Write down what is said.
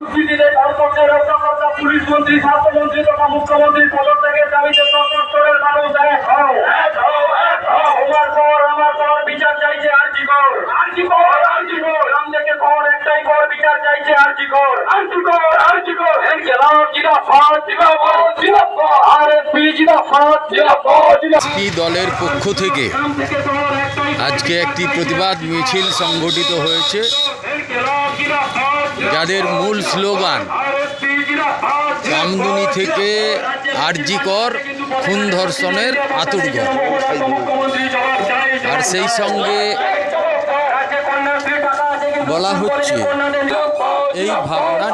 দুর্নীতিতে ভারতবর্ষের রক্ষাকর্তা পুলিশ মন্ত্রী স্বাস্থ্যমন্ত্রী তথা মুখ্যমন্ত্রী পদত্যাগের দাবিতে সর্বস্তরের মানুষ এক হও এক হও এক হও। আমার পর আমার পর বিচার চাইছে আরজি কর কর আরজি কর গ্রাম থেকে কর একটাই কর বিচার চাইছে কর আরজি কর আরজি কর ইনকিলাব জিন্দাবাদ জিন্দাবাদ জিন্দাবাদ আরএসপি জিন্দাবাদ জিন্দাবাদ জিন্দাবাদ কি দলের পক্ষ থেকে গ্রাম থেকে কর একটাই কর, আজকে একটি প্রতিবাদ মিছিল সংগঠিত হয়েছে, যাদের মূল স্লোগান কামদুনি থেকে আরজিকর খুন ধর্ষণের আতুরঘর আর সেই সঙ্গে বলা হচ্ছে, এই ভাবনা।